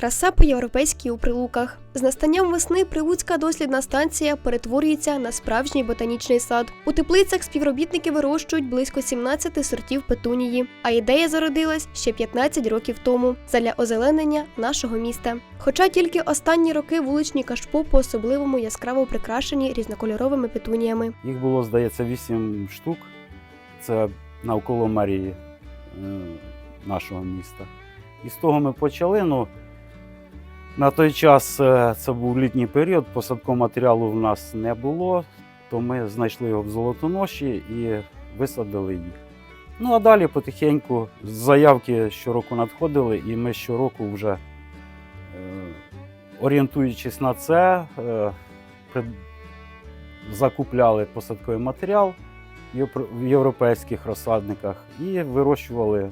Краса по-європейськи у прилуках. З настанням весни Прилуцька дослідна станція перетворюється на справжній ботанічний сад. У теплицях співробітники вирощують близько 17 сортів петунії. А ідея зародилась ще 15 років тому задля озеленення нашого міста. Хоча тільки останні роки вуличні кашпо по-особливому яскраво прикрашені різнокольоровими петуніями. Їх було, здається, 8 штук. Це навколо мерії е, нашого міста. І з того ми почали. Ну, на той час е, це був літній період, посадкового матеріалу в нас не було, то ми знайшли його в золотоноші і висадили їх. Ну а далі потихеньку заявки щороку надходили, і ми щороку вже, е, орієнтуючись на це, е, закупляли посадковий матеріал в європейських розсадниках і вирощували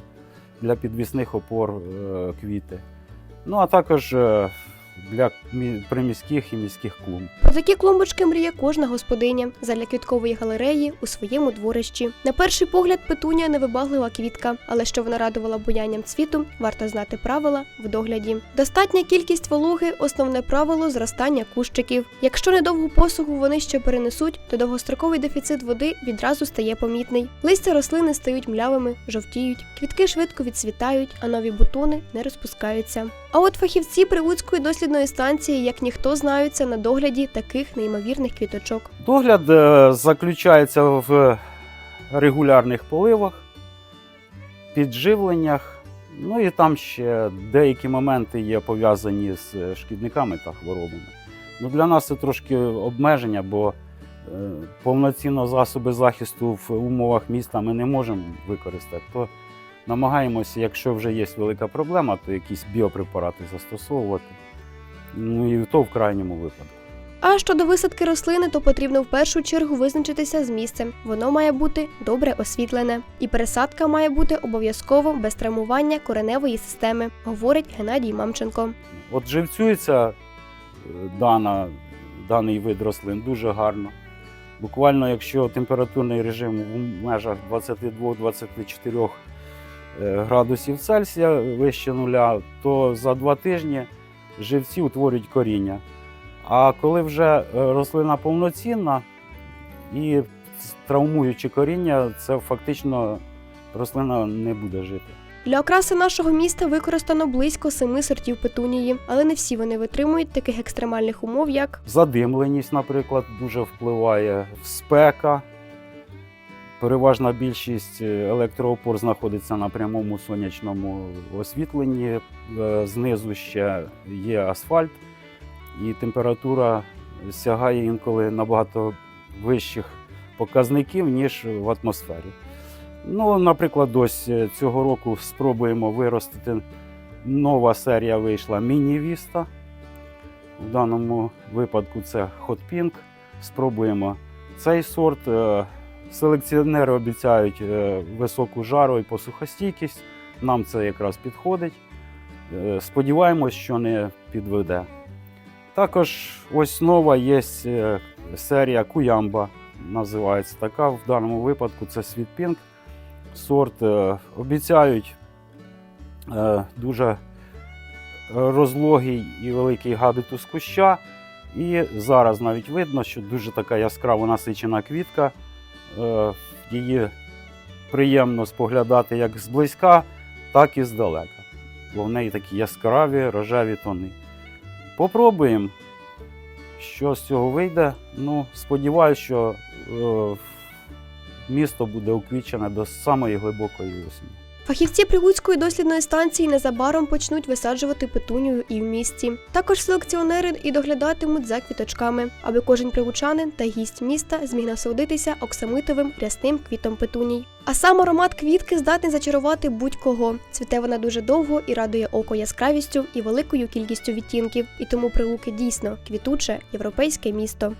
для підвісних опор квіти. Ну а також е, для приміських і міських клумб. Про такі клумбочки мріє кожна господиня задля квіткової галереї у своєму дворищі. На перший погляд петунія невибаглива квітка, але що вона радувала буянням цвіту, варто знати правила в догляді. Достатня кількість вологи основне правило зростання кущиків. Якщо недовгу посуху вони ще перенесуть, то довгостроковий дефіцит води відразу стає помітний. Листя рослини стають млявими, жовтіють, квітки швидко відцвітають, а нові бутони не розпускаються. А от фахівці Прилуцької дослідної станції, як ніхто, знаються на догляді таких неймовірних квіточок. Догляд е, заключається в регулярних поливах, підживленнях. Ну і там ще деякі моменти є пов'язані з е, шкідниками та хворобами. Ну, для нас це трошки обмеження, бо е, повноцінно засоби захисту в умовах міста ми не можемо використати. То намагаємося, якщо вже є велика проблема, то якісь біопрепарати застосовувати. Ну і то в крайньому випадку. А щодо висадки рослини, то потрібно в першу чергу визначитися з місцем. Воно має бути добре освітлене. І пересадка має бути обов'язково без травмування кореневої системи, говорить Геннадій Мамченко. От живцюється е, дана, даний вид рослин дуже гарно. Буквально, якщо температурний режим в межах 22-24 е, градусів Цельсія вище нуля, то за два тижні живці утворюють коріння. А коли вже е, рослина повноцінна і травмуючи коріння, це фактично рослина не буде жити. Для окраси нашого міста використано близько семи сортів петунії, але не всі вони витримують таких екстремальних умов, як Задимленість, наприклад, дуже впливає, спека. Переважна більшість е, електроопор знаходиться на прямому сонячному освітленні. Е, Знизу ще є асфальт, і температура сягає інколи набагато вищих показників, ніж в атмосфері. Ну, наприклад, ось е, цього року спробуємо виростити. Нова серія вийшла Міні-Віста. В даному випадку це Hot Pink. Спробуємо цей сорт. Селекціонери обіцяють е, високу жару і посухостійкість. Нам це якраз підходить. Е, Сподіваємось, що не підведе. Також ось нова є е, серія Куямба, називається така. В даному випадку це Pink сорт. Обіцяють дуже розлогий і великий габітус куща. І зараз навіть видно, що дуже така яскраво насичена квітка. Е, Її приємно споглядати як зблизька, так і здалека. Бо в неї такі яскраві рожеві тони. Попробуємо, що з цього вийде. Ну, сподіваюся, що е, місто буде уквічене до самої глибокої осені. Фахівці Прилуцької дослідної станції незабаром почнуть висаджувати петунію і в місті. Також селекціонери і доглядатимуть за квіточками, аби кожен прилучанин та гість міста зміг насолодитися оксамитовим рясним квітом петуній. А сам аромат квітки здатний зачарувати будь-кого. Цвіте вона дуже довго і радує око яскравістю і великою кількістю відтінків. І тому прилуки дійсно квітуче європейське місто.